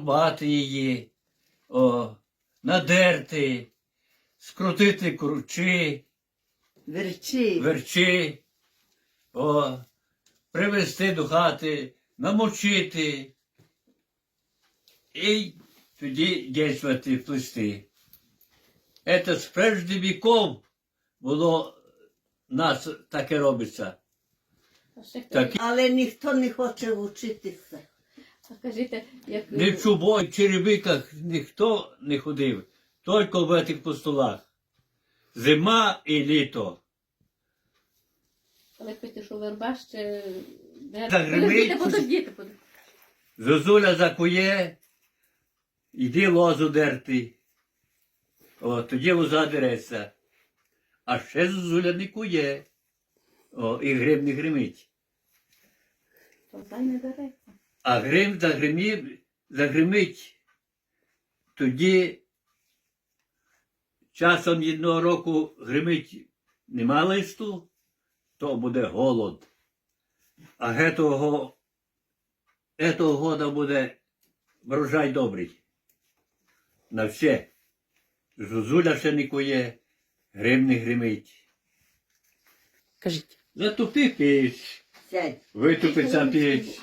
нарубати її, о, надерти, скрутити кручі, Верчи. верчи, о, привезти до хати, намочити і тоді дійствувати плести. Це з прежде віков було нас таке робиться. Так. Але ніхто не хоче вчитися. Кажіть, як Ні в чубой, в черевиках ніхто не ходив, тільки в цих постулах. Зима і літо. коли пити, що верба ще... де- Загримить. Подождіть, подождіть, подождіть. Зозуля закує, йди лозу дерти. О, тоді лоза дереться. А ще зозуля не кує. О, і грим не гримить. То дай не береться. А грим загримів, загримить. Тоді часом одного року гримить нема листу, то буде голод. А гетого, гетого года буде врожай добрий. На все. Зозуля ще не кує, грим не гримить. Кажіть. Затопи піч, Сядь. витупиться піч.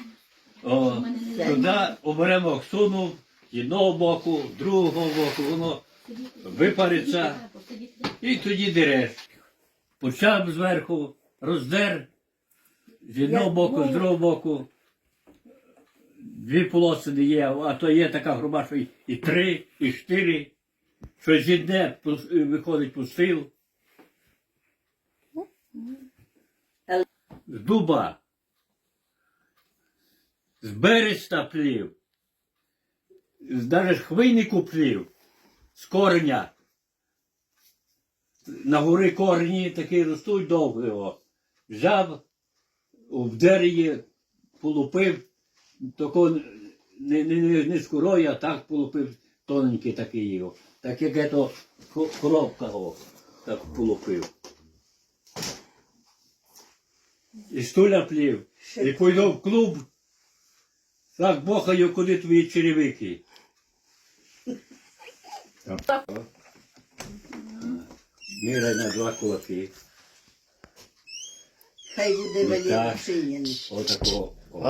О, туди оберемо оксуну, з одного боку, з другого боку, воно випариться і тоді дереш. Почав зверху, роздер, з одного боку, з другого боку. Дві полосини є, а то є така груба, що і- три, і чотири. Що з одне виходить пустил. З дуба. З береста плів. З навіть хвийнику плів. З кореня. На горі корені такі ростуть довго. Взяв, в дереві полупив, тако не, не, не, не з корою, а так полупив тоненький такий його. Так як ето коробка його так полупив. І стуля плів. І пойду в клуб. Так бохаю, куди твої черевики. Міряй на два кулаки. Хай буде так. чинений. Отако. О.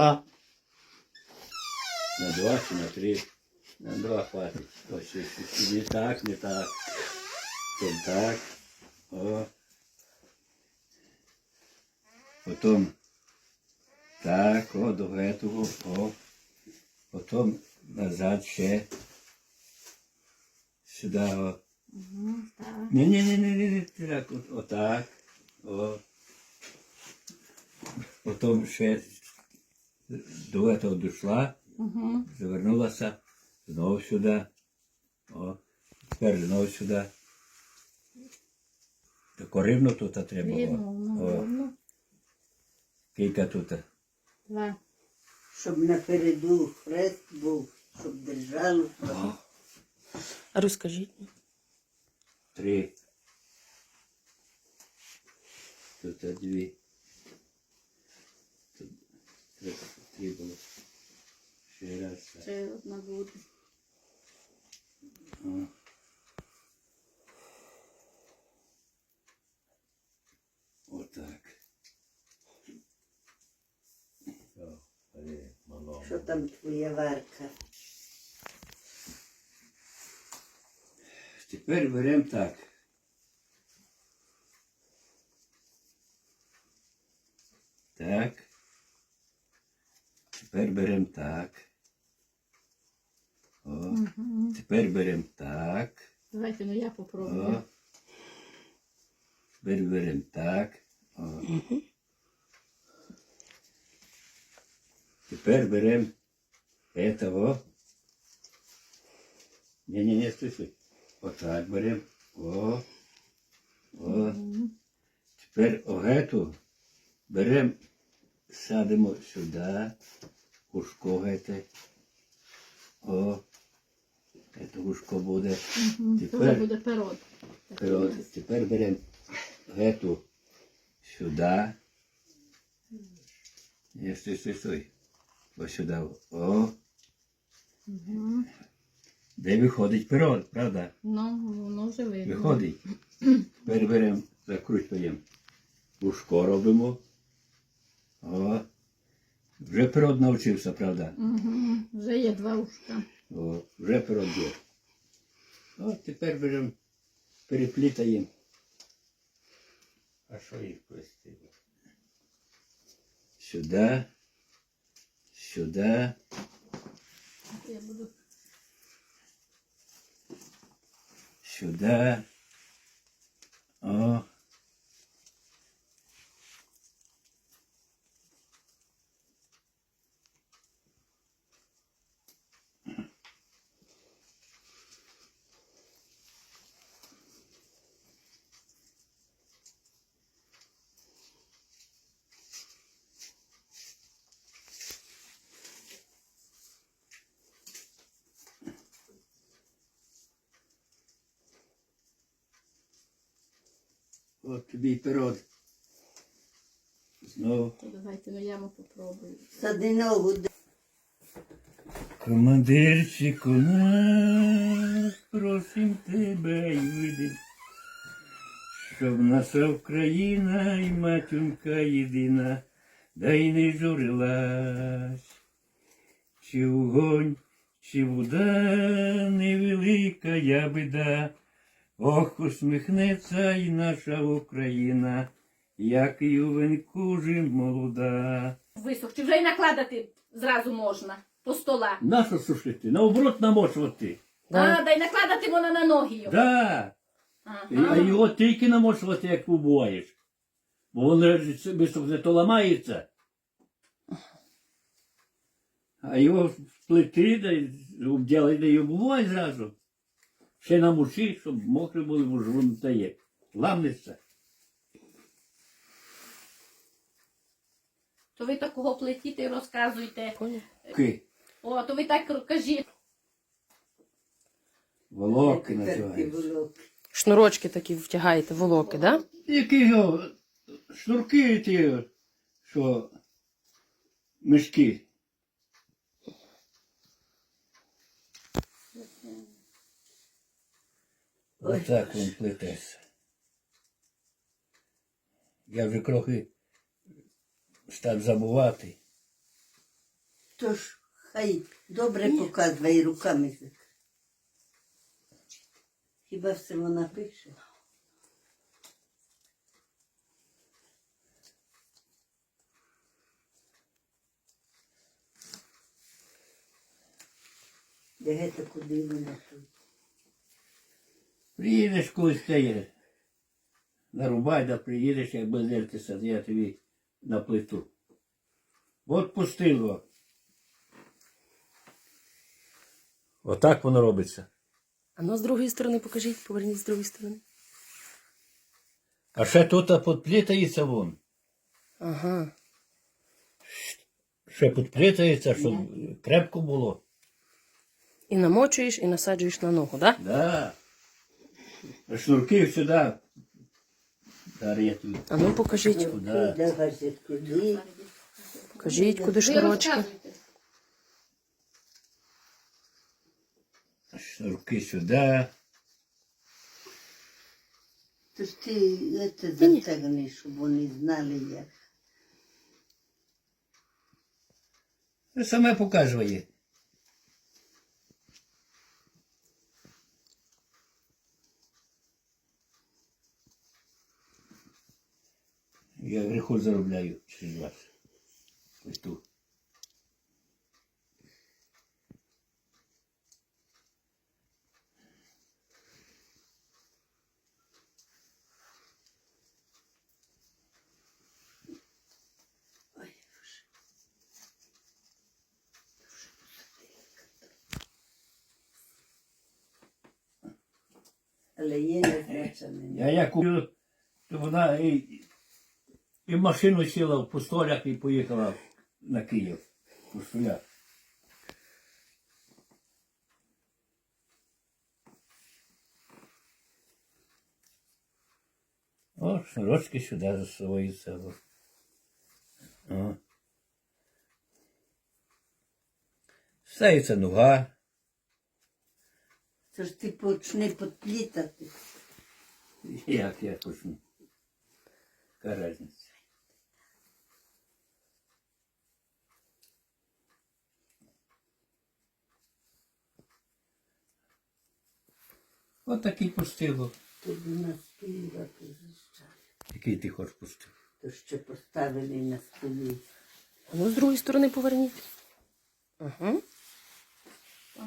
На два чи на три. На два хватить. Ось, ось, ось. Не так, не так. Потім так. О. Потім так, о, до этого, о. Потім назад ще. Сюди, о. Ні, ні, ні, ні, ні, ні, так, от, отак. О. Потім ще до этого дійшла, Угу. завернулася, знову сюди. О, тепер знову сюди. Тако рівно тут треба. Рівно, ну, рівно. кілька тут. Два. Щоб напереду хрест був, щоб держало. А розкажіть. три. Тут дві. Тут три, три було. Ще раз. так. Ще одна буде. О. там твоя варка? Тепер беремо так. Так. Тепер беремо так. О. Угу. Тепер беремо так. Давайте, ну я О. попробую. Тепер беремо так. О. Тепер беремо этого. Не-не-не, стой, стой. Отак беремо. О. О. Тепер огету беремо, садимо сюди, ушко гете. О, це ушко буде. Це Тепер- буде перод. Тепер, тепер беремо гету сюди. Ні, стой, стой, стой. Ось сюди. О. Угу. Де виходить перо, правда? Ну, воно вже видно. Виходить. Тепер беремо, закручуємо. Ушко робимо. О. Вже перод навчився, правда? Угу. Вже є два ушка. О, вже перод є. От тепер беремо, переплітаємо. А що їх плести? Сюди. Сюди. Сюди. О. От тобі пирог. Знову. то давайте ну яму попробую. Сади ногу, Командирчику наш, просим тебе й видим, щоб наша Україна і матінка єдина, да й не журилась. Чи вогонь, чи вода, невелика я бида, ох, усміхнеться і наша Україна, як і у венку жим молода. Висох, чи вже й накладати зразу можна по стола. Нащо сушити? Наоборот намочувати. Да. А, дай накладати воно на ноги його. Да. Ага. А його тільки намочувати, як побуваєш. Бо воно ж висохне, то ламається. А його плити, да й обділи, да й обувай зразу. Ще намочи, щоб мокрі були, бо ж воно дає. Ламнеться. То ви такого плетіте і розказуєте. Ки. О, то ви так кажіть. Волоки називаються. Шнурочки такі втягаєте, волоки, да? Які його шнурки ті, що мішки. Отак він плететься. Я вже трохи став забувати. Тож хай добре показує руками. Хіба все вона пише? Де гета куди вона тут? Приїдеш колись те нарубай, да приїдеш, як бездертися, я тобі на плиту. От пустило. Отак воно робиться. А ну з другої сторони покажіть, поверніть з другої сторони. А ще тут підплітається вон. Ага. Ще підплітається, щоб крепко було. І намочуєш, і насаджуєш на ногу, да? Да. Шнурки сюди. Дар'я тобі. А ну покажіть. Куди? Покажіть, куди шнурочки. Шнурки сюди. Тож ти це затягни, щоб вони знали як. Саме показує. Я греху заробляю через вас. Ось тут. Але є незначене. Я як куплю, то вона і, і в машину сіла в пустолях і поїхала на Київ. в Пустолях. О, шнурочки сюди засовуються. О. Стається нога. То ж ти почни підплітати. Як я почну? Яка різниця? От такий пустило. Тобі на вату зищали. Який ти хочеш пустив? То ще поставили на столі. Ну, з другої сторони поверніть. Угу. О,